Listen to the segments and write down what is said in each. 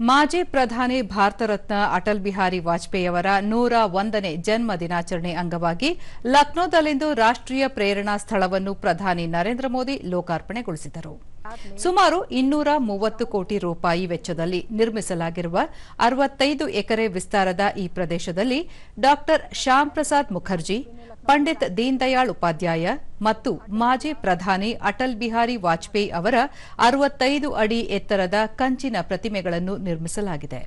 ಮಾಜಿ ಪ್ರಧಾನಿ ಭಾರತರತ್ನ ಅಟಲ್ ಬಿಹಾರಿ ವಾಜಪೇಯಿ ಅವರ ನೂರ ಒಂದನೇ ಜನ್ಮ ದಿನಾಚರಣೆ ಅಂಗವಾಗಿ ಲಕ್ನೋದಲ್ಲಿಂದು ರಾಷ್ಟೀಯ ಪ್ರೇರಣಾ ಸ್ಥಳವನ್ನು ಪ್ರಧಾನಿ ನರೇಂದ್ರ ಮೋದಿ ಲೋಕಾರ್ಪಣೆಗೊಳಿಸಿದರು. ಸುಮಾರು ಇನ್ನೂರ ಮೂವತ್ತು ಕೋಟಿ ರೂಪಾಯಿ ವೆಚ್ಚದಲ್ಲಿ ನಿರ್ಮಿಸಲಾಗಿರುವ ಅರವತ್ತೈದು ಎಕರೆ ವಿಸ್ತಾರದ ಈ ಪ್ರದೇಶದಲ್ಲಿ ಡಾ ಶ್ಯಾಮ್ ಪ್ರಸಾದ್ ಮುಖರ್ಜಿ ಪಂಡಿತ್ ದೀನ್ ದಯಾಳ್ ಉಪಾಧ್ಯಾಯ ಮತ್ತು ಮಾಜಿ ಪ್ರಧಾನಿ ಅಟಲ್ ಬಿಹಾರಿ ವಾಜಪೇಯಿ ಅವರ ಅರವತ್ತೈದು ಅಡಿ ಎತ್ತರದ ಕಂಚಿನ ಪ್ರತಿಮೆಗಳನ್ನು ನಿರ್ಮಿಸಲಾಗಿದೆ.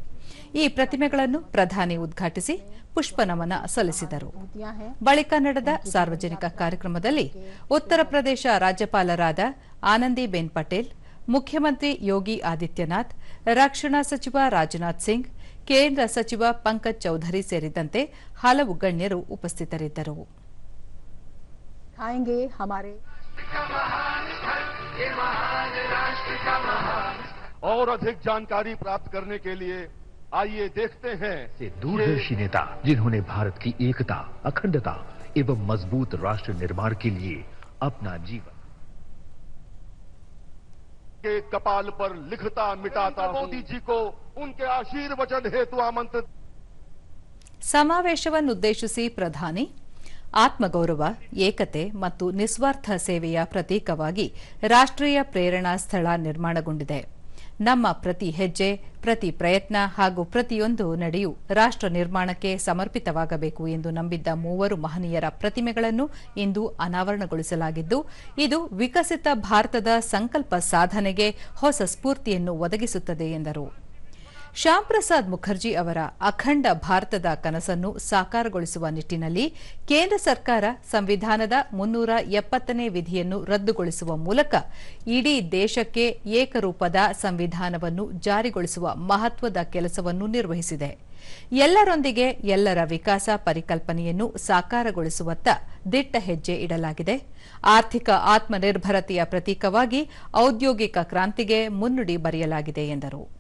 ಈ ಪ್ರತಿಮೆಗಳನ್ನು ಪ್ರಧಾನಿ ಉದ್ಘಾಟಿಸಿ ಪುಷ್ಪನಮನ ಸಲ್ಲಿಸಿದರು. ಬಳಿಕ ನಡೆದ ಸಾರ್ವಜನಿಕ ಕಾರ್ಯಕ್ರಮದಲ್ಲಿ ಉತ್ತರ ಪ್ರದೇಶ ರಾಜ್ಯಪಾಲರಾದ ಆನಂದಿಬೆನ್ ಪಟೇಲ್, ಮುಖ್ಯಮಂತ್ರಿ ಯೋಗಿ ಆದಿತ್ಯನಾಥ್, ರಕ್ಷಣಾ ಸಚಿವ ರಾಜನಾಥ್ ಸಿಂಗ್, ಕೇಂದ್ರ ಸಚಿವ ಪಂಕಜ್ ಚೌಧರಿ ಸೇರಿದಂತೆ ಹಲವು ಗಣ್ಯರು ಉಪಸ್ಥಿತರಿದ್ದರು. आएंगे हमारे और अधिक जानकारी प्राप्त करने के लिए आइए देखते हैं से दूरदर्शी नेता जिन्होंने भारत की एकता अखंडता एवं मजबूत राष्ट्र निर्माण के लिए अपना जीवन के कपाल पर लिखता मिटाता मोदी जी को उनके आशीर्वचन हेतु आमंत्रित ಸಮಾವೇಶವನ್ನುದ್ದೇಶಿಸಿ ಪ್ರಧಾನಿ ಆತ್ಮಗೌರವ, ಏಕತೆ ಮತ್ತು ನಿಸ್ವಾರ್ಥ ಸೇವೆಯ ಪ್ರತೀಕವಾಗಿ ರಾಷ್ಟ್ರೀಯ ಪ್ರೇರಣಾ ಸ್ಥಳ ನಿರ್ಮಾಣಗೊಂಡಿದೆ. ನಮ್ಮ ಪ್ರತಿ ಹೆಜ್ಜೆ, ಪ್ರತಿ ಪ್ರಯತ್ನ ಹಾಗೂ ಪ್ರತಿಯೊಂದು ನಡೆಯು ರಾಷ್ಟ್ರ ನಿರ್ಮಾಣಕ್ಕೆ ಸಮರ್ಪಿತವಾಗಬೇಕು ಎಂದು ನಂಬಿದ್ದ ಮೂವರು ಮಹನೀಯರ ಪ್ರತಿಮೆಗಳನ್ನು ಇಂದು ಅನಾವರಣಗೊಳಿಸಲಾಗಿದ್ದು, ಇದು ವಿಕಸಿತ ಭಾರತದ ಸಂಕಲ್ಪ ಸಾಧನೆಗೆ ಹೊಸ ಸ್ಫೂರ್ತಿಯನ್ನು ಒದಗಿಸುತ್ತದೆ ಎಂದರು. ಶ್ಯಾಮ್ ಪ್ರಸಾದ್ ಮುಖರ್ಜಿ ಅವರ ಅಖಂಡ ಭಾರತದ ಕನಸನ್ನು ಸಾಕಾರಗೊಳಿಸುವ ನಿಟ್ಟಿನಲ್ಲಿ ಕೇಂದ್ರ ಸರ್ಕಾರ ಸಂವಿಧಾನದ ಮುನ್ನೂರ ಎಪ್ಪತ್ತನೇ ವಿಧಿಯನ್ನು ರದ್ದುಗೊಳಿಸುವ ಮೂಲಕ ಇಡೀ ದೇಶಕ್ಕೆ ಏಕರೂಪದ ಸಂವಿಧಾನವನ್ನು ಜಾರಿಗೊಳಿಸುವ ಮಹತ್ವದ ಕೆಲಸವನ್ನು ನಿರ್ವಹಿಸಿದೆ. ಎಲ್ಲರೊಂದಿಗೆ ಎಲ್ಲರ ವಿಕಾಸ ಪರಿಕಲ್ಪನೆಯನ್ನು ಸಾಕಾರಗೊಳಿಸುವತ್ತ ದಿಟ್ಟ ಹೆಜ್ಜೆ ಇಡಲಾಗಿದೆ. ಆರ್ಥಿಕ ಆತ್ಮನಿರ್ಭರತೆಯ ಪ್ರತೀಕವಾಗಿ ಔದ್ಯೋಗಿಕ ಕ್ರಾಂತಿಗೆ ಮುನ್ನುಡಿ ಬರೆಯಲಾಗಿದೆ ಎಂದರು.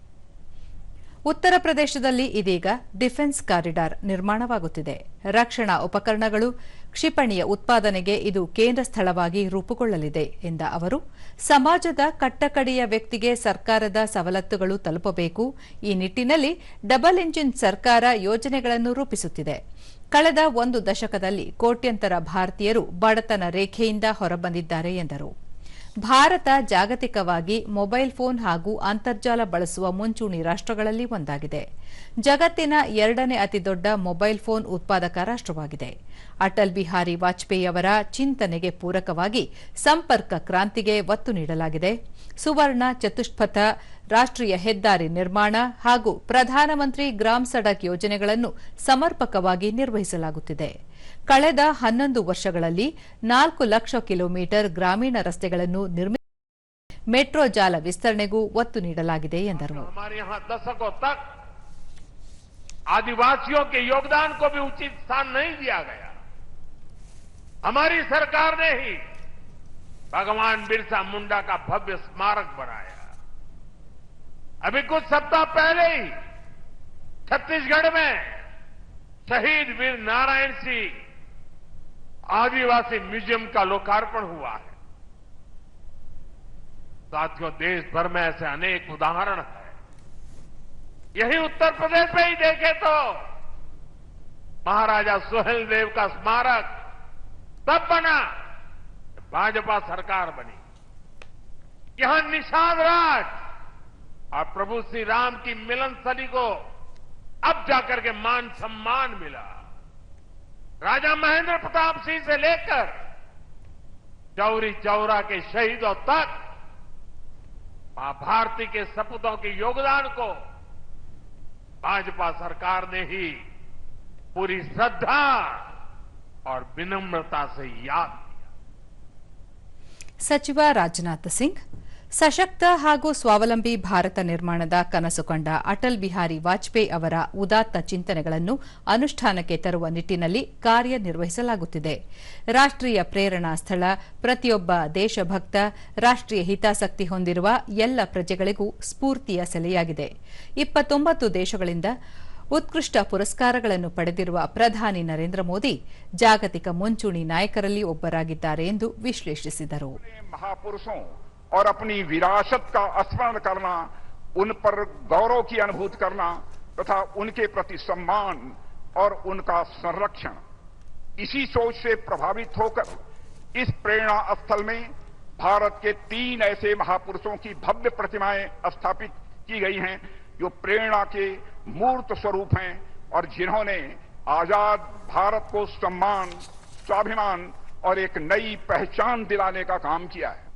ಉತ್ತರ ಪ್ರದೇಶದಲ್ಲಿ ಇದೀಗ ಡಿಫೆನ್ಸ್ ಕಾರಿಡಾರ್ ನಿರ್ಮಾಣವಾಗುತ್ತಿದೆ. ರಕ್ಷಣಾ ಉಪಕರಣಗಳು, ಕ್ಷಿಪಣಿಯ ಉತ್ಪಾದನೆಗೆ ಇದು ಕೇಂದ್ರ ಸ್ಥಳವಾಗಿ ರೂಪುಗೊಳ್ಳಲಿದೆ ಎಂದ ಅವರು, ಸಮಾಜದ ಕಟ್ಟಕಡೆಯ ವ್ಯಕ್ತಿಗೆ ಸರ್ಕಾರದ ಸವಲತ್ತುಗಳು ತಲುಪಬೇಕು. ಈ ನಿಟ್ಟಿನಲ್ಲಿ ಡಬಲ್ ಇಂಜಿನ್ ಸರ್ಕಾರ ಯೋಜನೆಗಳನ್ನು ರೂಪಿಸುತ್ತಿದೆ. ಕಳೆದ ಒಂದು ದಶಕದಲ್ಲಿ ಕೋಟ್ಯಂತರ ಭಾರತೀಯರು ಬಡತನ ರೇಖೆಯಿಂದ ಹೊರಬಂದಿದ್ದಾರೆ ಎಂದರು. ಭಾರತ ಜಾಗತಿಕವಾಗಿ ಮೊಬೈಲ್ ಫೋನ್ ಹಾಗೂ ಅಂತರ್ಜಾಲ ಬಳಸುವ ಮುಂಚೂಣಿ ರಾಷ್ಟಗಳಲ್ಲಿ ಒಂದಾಗಿದೆ. ಜಗತ್ತಿನ ಎರಡನೇ ಅತಿದೊಡ್ಡ ಮೊಬೈಲ್ ಫೋನ್ ಉತ್ಪಾದಕ ರಾಷ್ಟವಾಗಿದೆ ಅಟಲ್ ಬಿಹಾರಿ ವಾಜಪೇಯಿ ಅವರ ಚಿಂತನೆಗೆ ಪೂರಕವಾಗಿ ಸಂಪರ್ಕ ಕ್ರಾಂತಿಗೆ ಒತ್ತು ನೀಡಲಾಗಿದೆ. ಸುವರ್ಣ ಚತುಷ್ಪಥ, ರಾಷ್ಟ್ರೀಯ ಹೆದ್ದಾರಿ ನಿರ್ಮಾಣ ಹಾಗೂ ಪ್ರಧಾನಮಂತ್ರಿ ಗ್ರಾಮ್ ಸಡಕ್ ಯೋಜನೆಗಳನ್ನು ಸಮರ್ಪಕವಾಗಿ ನಿರ್ವಹಿಸಲಾಗುತ್ತಿದೆ. ಕಳೆದ ಹನ್ನೊಂದು ವರ್ಷಗಳಲ್ಲಿ ನಾಲ್ಕು ಲಕ್ಷ ಕಿಲೋಮೀಟರ್ ಗ್ರಾಮೀಣ ರಸ್ತೆಗಳನ್ನು ನಿರ್ಮಿಸಿ ಮೆಟ್ರೋ ಜಾಲ ವಿಸ್ತರಣೆಗೂ ಒತ್ತು ನೀಡಲಾಗಿದೆ ಎಂದರು हमारे यहाँ दशकों तक आदिवासियों के योगदान को भी उचित स्थान नहीं दिया गया हमारी सरकार ने ही भगवान बिरसा मुंडा का भव्य स्मारक बनाया अभी कुछ सप्ताह पहले ही छत्तीसगढ़ में शहीद वीर नारायण सिंह आदिवासी म्यूज़ियम का लोकार्पण हुआ है। साथियों देश भर में ऐसे अनेक उदाहरण हैं। यही उत्तर प्रदेश में ही देखे तो महाराजा सुहेल देव का स्मारक तब बना भाजपा सरकार बनी। यहाँ निषाद राज और प्रभु श्री राम की मिलन स्थली को अब जाकर के मान सम्मान मिला। राजा महेंद्र प्रताप सिंह से लेकर चौरी चौरा के शहीदों तक माँ भारती के सपूतों के योगदान को भाजपा सरकार ने ही पूरी श्रद्धा और विनम्रता से याद किया। सचिव राजनाथ सिंह ಸಶಕ್ತ ಹಾಗೂ ಸ್ವಾವಲಂಬಿ ಭಾರತ ನಿರ್ಮಾಣದ ಕನಸು ಕಂಡ ಅಟಲ್ ಬಿಹಾರಿ ವಾಜಪೇಯಿ ಅವರ ಉದಾತ್ತ ಚಿಂತನೆಗಳನ್ನು ಅನುಷ್ಠಾನಕ್ಕೆ ತರುವ ನಿಟ್ಟಿನಲ್ಲಿ ಕಾರ್ಯನಿರ್ವಹಿಸಲಾಗುತ್ತಿದೆ. ರಾಷ್ಟೀಯ ಪ್ರೇರಣಾ ಸ್ಥಳ, ಪ್ರತಿಯೊಬ್ಬ ದೇಶಭಕ್ತ ರಾಷ್ಟೀಯ ಹಿತಾಸಕ್ತಿ ಹೊಂದಿರುವ ಎಲ್ಲ ಪ್ರಜೆಗಳಿಗೂ ಸ್ಫೂರ್ತಿಯ ಸೆಲೆಯಾಗಿದೆ. ಇಪ್ಪತ್ತೊಂಬತ್ತು ದೇಶಗಳಿಂದ ಉತ್ಕೃಷ್ಟ ಪುರಸ್ಕಾರಗಳನ್ನು ಪಡೆದಿರುವ ಪ್ರಧಾನಿ ನರೇಂದ್ರ ಮೋದಿ ಜಾಗತಿಕ ಮುಂಚೂಣಿ ನಾಯಕರಲ್ಲಿ ಒಬ್ಬರಾಗಿದ್ದಾರೆ ಎಂದು ವಿಶ್ಲೇಷಿಸಿದರು. और अपनी विरासत का स्मरण करना, उन पर गौरव की अनुभूति करना तथा उनके प्रति सम्मान और उनका संरक्षण। इसी सोच से प्रभावित होकर, इस प्रेरणा स्थल में भारत के तीन ऐसे महापुरुषों की भव्य प्रतिमाएँ स्थापित की गई हैं, जो प्रेरणा के मूर्त स्वरूप हैं और जिन्होंने आज़ाद भारत को सम्मान, स्वाभिमान और एक नई पहचान दिलाने का काम किया है।